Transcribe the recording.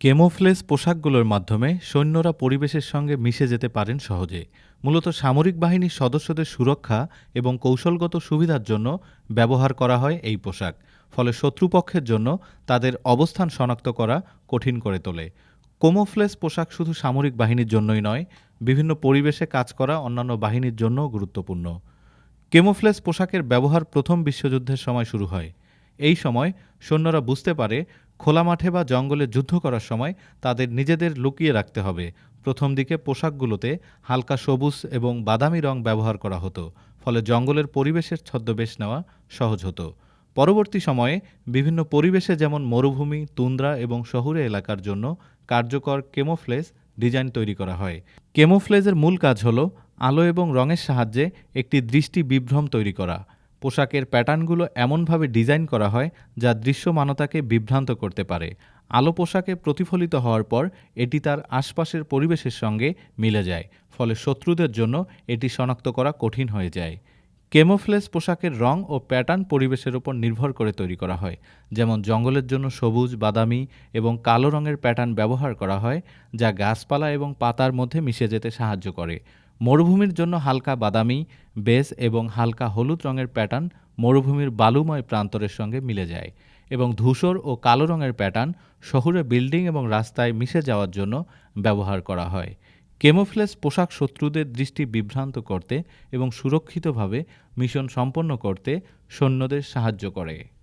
Camouflage পোশাকগুলোর মাধ্যমে সৈন্যরা পরিবেশের সঙ্গে মিশে যেতে পারেন সহজে। মূলত সামরিক বাহিনীর সদস্যদের সুরক্ষা এবং কৌশলগত সুবিধার জন্য ব্যবহার করা হয় এই পোশাক, ফলে শত্রুপক্ষের জন্য তাদের অবস্থান শনাক্ত করা কঠিন করে তোলে। কোমোফ্লেজ পোশাক শুধু সামরিক বাহিনীর জন্যই নয়, বিভিন্ন পরিবেশে কাজ করা অন্যান্য বাহিনীর জন্যও গুরুত্বপূর্ণ। কেমোফ্লেজ পোশাকের ব্যবহার প্রথম বিশ্বযুদ্ধের সময় শুরু হয়। এই সময় সৈন্যরা বুঝতে পারে খোলা মাঠে বা জঙ্গলে যুদ্ধ করার সময় তাদের নিজেদের লুকিয়ে রাখতে হবে। প্রথম দিকে পোশাকগুলোতে হালকা সবুজ এবং বাদামি রং ব্যবহার করা হতো, ফলে জঙ্গলের পরিবেশের ছদ্মবেশ নেওয়া সহজ হতো। পরবর্তী সময়ে বিভিন্ন পরিবেশে যেমন মরুভূমি, তুন্দ্রা এবং শহুরে এলাকার জন্য কার্যকর কেমোফ্লেজ ডিজাইন তৈরি করা হয়। কেমোফ্লেজের মূল কাজ হল আলো এবং রঙের সাহায্যে একটি দৃষ্টি বিভ্রম তৈরি করা। পোশাকের প্যাটার্নগুলো এমনভাবে ডিজাইন করা হয় যা দৃশ্যমানতাকে বিভ্রান্ত করতে পারে। আলো পোশাকে প্রতিফলিত হওয়ার পর এটি তার আশপাশের পরিবেশের সঙ্গে মিলে যায়, ফলে শত্রুদের জন্য এটি শনাক্ত করা কঠিন হয়ে যায়। কেমোফ্লেজ পোশাকের রং ও প্যাটার্ন পরিবেশের উপর নির্ভর করে তৈরি করা হয়, যেমন জঙ্গলের জন্য সবুজ, বাদামি এবং কালো রঙের প্যাটার্ন ব্যবহার করা হয়, যা গাছপালা এবং পাতার মধ্যে মিশে যেতে সাহায্য করে। মরুভূমির জন্য হালকা বাদামি বেজ এবং হালকা হলুদ রঙের প্যাটার্ন মরুভূমির বালুময় প্রান্তরের সঙ্গে মিলে যায় এবং ধূসর ও কালো রঙের প্যাটার্ন শহুরে বিল্ডিং এবং রাস্তায় মিশে যাওয়ার জন্য ব্যবহার করা হয়। কেমোফ্লেজ পোশাক শত্রুদের দৃষ্টি বিভ্রান্ত করতে এবং সুরক্ষিতভাবে মিশন সম্পন্ন করতে সৈন্যদের সাহায্য করে।